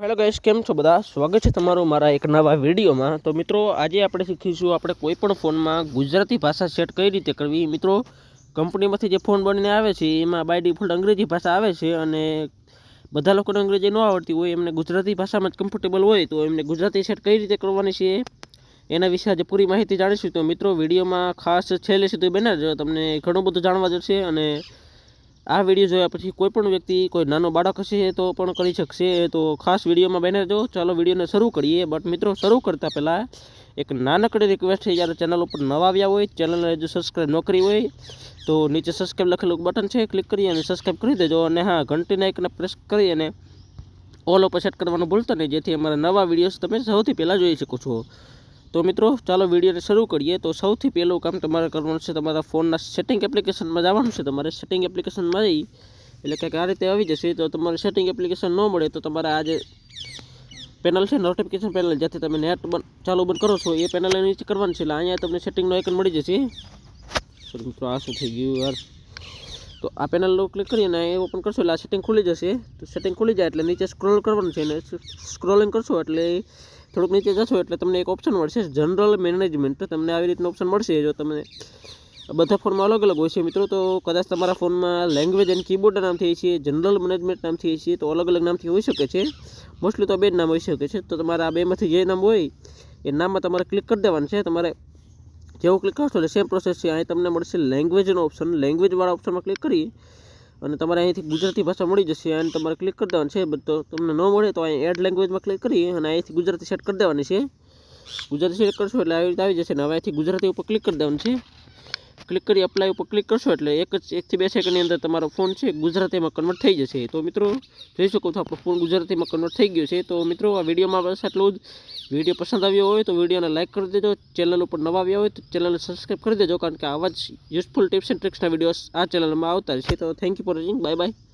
Hello guys, કેમ છો બધા? સ્વાગત છે તમારું મારા એક નવા વિડીયોમાં. તો મિત્રો, આજે આપણે શીખીશું આપણે કોઈ પણ ફોનમાં ગુજરાતી ભાષા સેટ કઈ રીતે કરવી. મિત્રો, કંપનીમાંથી જે ફોન બનીને આવે છે, એમાં બાય ડિફોલ્ટ અંગ્રેજી ભાષા આવે છે અને બધા લોકોને અંગ્રેજી ન આવડતી હોય, એમને ગુજરાતી ભાષામાં જ કમ્ફર્ટેબલ હોય, તો એમને ગુજરાતી સેટ કઈ રીતે કરવાની છે, એના વિશે આજે પૂરી માહિતી જાણીશું. તો મિત્રો, વિડીયોમાં ખાસ છેલ્લે સુધી બનાવજો તમને ઘણું બધું જાણવા જશે અને આ વીડિયો જોયા પછી કોઈ પણ વ્યક્તિ, કોઈ નાનો બાળક હશે તો પણ કરી શકશે. તો ખાસ વિડીયોમાં બને જો, ચાલો વિડીયોને શરૂ કરીએ. બટ મિત્રો, શરૂ કરતાં પહેલાં એક નાનકડી રિક્વેસ્ટ છે. જ્યારે ચેનલ ઉપર નવા આવ્યા હોય ચેનલને જો સબસ્ક્રાઈબ ન કરી હોય, તો નીચે સબસ્ક્રાઈબ લખેલું બટન છે. ક્લિક કરી અને સબસ્ક્રાઈબ કરી દેજો. અને હા ઘંટીના એકને પ્રેસ કરી અને ઓલ ઉપર સેટ કરવાનું ભૂલતા નહીં. જેથી અમારા નવા વિડીયોઝ તમે સૌથી પહેલાં જોઈ શકો છો. તો મિત્રો, ચાલો વિડીયોને શરૂ કરીએ. તો સૌથી પહેલું કામ તમારે કરવાનું છે, તમારા ફોનના સેટિંગ એપ્લિકેશનમાં જવાનું છે. તમારે સેટિંગ એપ્લિકેશનમાં જઈ, એટલે કે આ રીતે આવી જશે. તો તમારે સેટિંગ એપ્લિકેશન ન મળે તો તમારે આ જે પેનલ છે નોટિફિકેશન પેનલ જ્યાંથી તમે નેટ ચાલુ બંધ કરો છો. એ પેનલ નીચે કરવાની છે, એટલે અહીંયા તમને સેટિંગનો આઇકન મળી જશે. સોરી મિત્રો, આ શું થઈ ગયું યાર? તો આ પેનલ ક્લિક કરીને એ ઓપન કરશો, એટલે આ સેટિંગ ખુલી જશે. તો સેટિંગ ખુલી જાય, એટલે નીચે સ્ક્રોલ કરવાનું છે, અને સ્ક્રોલિંગ કરશો, એટલે થોડુંક નીચે જશો એટલે તમને એક ઓપ્શન મળશે. જનરલ મેનેજમેન્ટ તમને આવી રીતનું ઓપ્શન મળશે જો તમને બધા ફોનમાં અલગ અલગ હોય છે મિત્રો. તો કદાચ તમારા ફોનમાં લેંગ્વેજ એન્ડ કીબોર્ડ નામથી છે જનરલ મેનેજમેન્ટ નામથી છે, તો અલગ અલગ નામથી હોઈ શકે છે. મોસ્ટલી તો બે જ નામ હોઈ શકે છે. તો તમારે આ બેમાંથી જે નામ હોય, એ નામમાં તમારે ક્લિક કરી દેવાનું છે. તમારે જેવું ક્લિક કરશો એટલે સેમ પ્રોસેસ છે. અહીં તમને મળશે લેંગ્વેજનો ઓપ્શન લેંગ્વેજવાળા ઓપ્શનમાં ક્લિક કરી અને તમારે અહીંથી ગુજરાતી ભાષા મળી જશે અને તમારે ક્લિક કરી દેવાનું છે. તો તમને ન મળે તો અહીં એડ લેંગ્વેજમાં ક્લિક કરી અને અહીંથી ગુજરાતી સેટ કરી દેવાની છે. ગુજરાતી સેટ કરશો એટલે આવી રીતે આવી જશે ને હવે અહીંથી ગુજરાતી ઉપર ક્લિક કરી દેવાનું છે. ક્લિક કરી અપ્લાય ઉપર ક્લિક કરશો એટલે એક જ એકથી બે સેકન્ડની અંદર તમારો ફોન છે, ગુજરાતીમાં કન્વર્ટ થઈ જશે. તો મિત્રો, જોઈ શકો છો આપણો ફોન ગુજરાતીમાં કન્વર્ટ થઈ ગયો છે. તો મિત્રો, આ વિડીયોમાં બસ આટલું જ. વીડિયો પસંદ આવ્યો હોય તો વિડીયોને લાઇક કરી દેજો. ચેનલ ઉપર નવા આવ્યા હોય તો ચેનલને સબસ્ક્રાઈબ કરી દેજો, કારણ કે આવા જ યુઝફુલ ટિપ્સ એન્ડ ટ્રિક્સના વિડીયોઝ આ ચેનલમાં આવતા રહેશે. તો thank you for watching bye bye